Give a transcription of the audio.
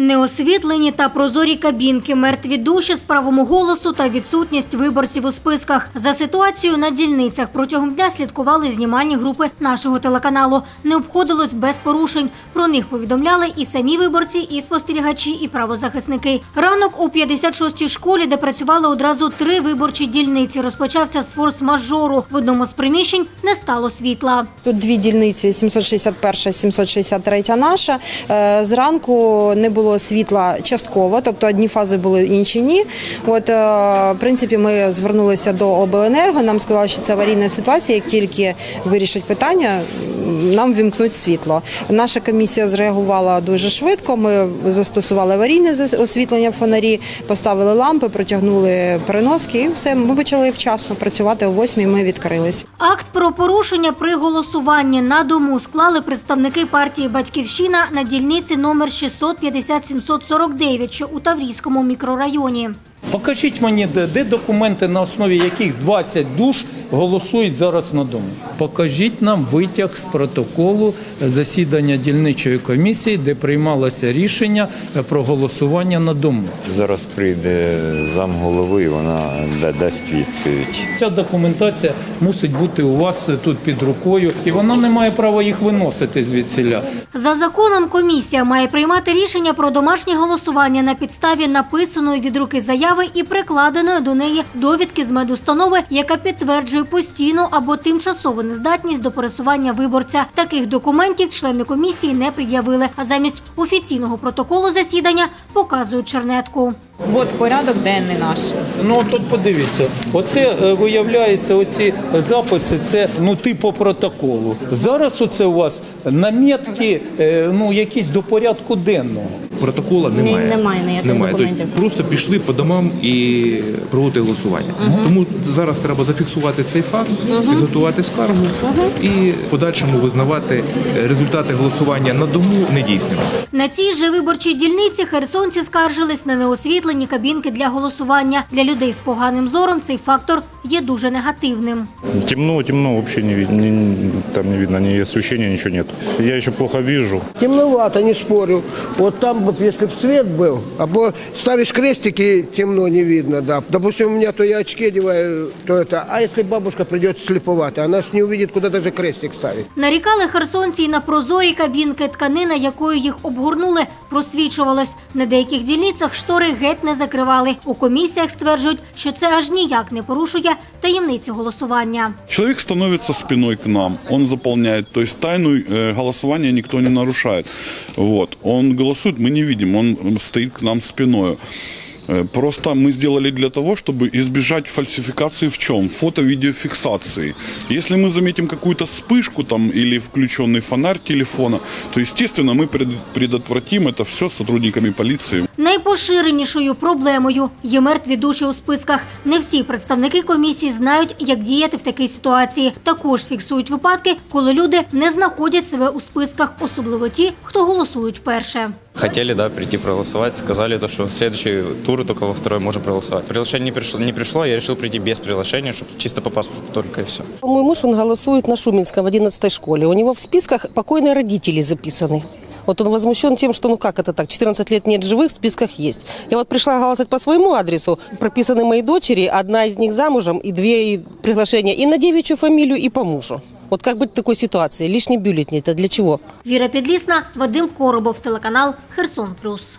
Неосвітлені та прозорі кабінки, мертві душі з правом голосу та відсутність виборців у списках. За ситуацією на дільницях протягом дня слідкували знімальні групи нашого телеканалу. Не обходилось без порушень. Про них повідомляли і самі виборці, і спостерігачі, і правозахисники. Ранок у 56-й школі, де працювали одразу три виборчі дільниці, розпочався з форс-мажору. В одному з приміщень не стало світла. Тут дві дільниці 761, 763 наша. Е, Зранку не було світла частково, тобто одні фази були, інші ні. От, е, в принципі, ми звернулися до обленерго. Нам сказали, що це аварійна ситуація. Як тільки вирішать питання, нам вімкнуть світло. Наша комісія зреагувала дуже швидко. Ми застосували аварійне освітлення фонарі, поставили лампи, протягнули переноски і все. Ми почали вчасно працювати о 8 Ми відкрились. Акт про порушення при голосуванні на дому склали представники партії Батьківщина на дільниці номер 650-749, що у Таврійському мікрорайоні. Покажіть мені, де документи, на основі яких 20 душ голосують зараз на дому. Покажіть нам витяг з протоколу засідання дільничої комісії, де приймалося рішення про голосування на дому. Зараз прийде зам голови, і вона да- дасть відповідь. Ця документація мусить бути у вас тут під рукою, і вона не має права їх виносити звідсіля. За законом комісія має приймати рішення про домашнє голосування на підставі написаної від руки заяви і прикладеної до неї довідки з медустанови, яка підтверджує постійну або тимчасову нездатність до пересування виборця. Таких документів члени комісії не пред'явили, а замість офіційного протоколу засідання показують чернетку. От порядок денний наш. Ну тут подивіться, оце е, виявляється, оці записи, це ну типу протоколу. Зараз оце у вас намітки, е, ну якісь до порядку денного. Протокола немає. немає ніяких документів. Тобто просто пішли по домам і проводити голосування. Тому зараз треба зафіксувати цей факт, підготувати скаргу і в подальшому визнавати е, результати голосування на дому недійсними. На цій же виборчій дільниці херсонці скаржились на неосвітлені кабінки для голосування. Для людей з поганим зором цей фактор є дуже негативним. Темно, темно, вообще не видно, не- там не видно ни освещения, ничего нет. Я еще плохо вижу. Темновато, не спорю. Вот там вот если бы свет был, або ставишь крестики, темно не видно, да. Допустим, у меня то я очки одеваю, то это. А если бабушка придет слеповато, она ж не увидит, куда даже крестик ставить. Нарікали херсонці й на прозорі кабінки, тканина, якою їх обгорнули, просвічувалось. На деяких дільницях штори геть не закривали. У комісіях стверджують, що це аж ніяк не порушує таємницю голосування. Человек становится спиной к нам, он заполняет, то есть тайну э, голосования никто не нарушает. Вот. Он голосует, мы не видим, он стоит к нам спиной. Э, Просто мы сделали для того, чтобы избежать фальсификации в чем? Фото-видеофиксации. Если мы заметим какую-то вспышку там или включенный фонарь телефона, то, естественно, мы пред- предотвратим это все сотрудниками полиции. Найпоширенішою проблемою є мертві душі у списках. Не всі представники комісії знають, як діяти в такій ситуації. Також фіксують випадки, коли люди не знаходять себе у списках, особливо ті, хто голосують вперше. Хотели, да, прийти проголосовать, сказали то, что в следующий тур только во второй можем проголосовать. Приглашение не пришло, не пришло, я решил прийти без приглашения, чтобы чисто по паспорту только и все. Мой муж, он голосует на Шуменском в 11 школе. У него в списках покойные родители записаны. Вот он возмущен тем, что ну как это так, 14 лет нет живых, в списках есть. Я вот пришла голосовать по своему адресу, прописаны мои дочери, одна из них замужем, и две приглашения и на девичью фамилию, и по мужу. Вот как быть в такой ситуации? Лишний бюллетень, это для чего? Віра Підлісна, Вадим Коробов, телеканал Херсон Плюс.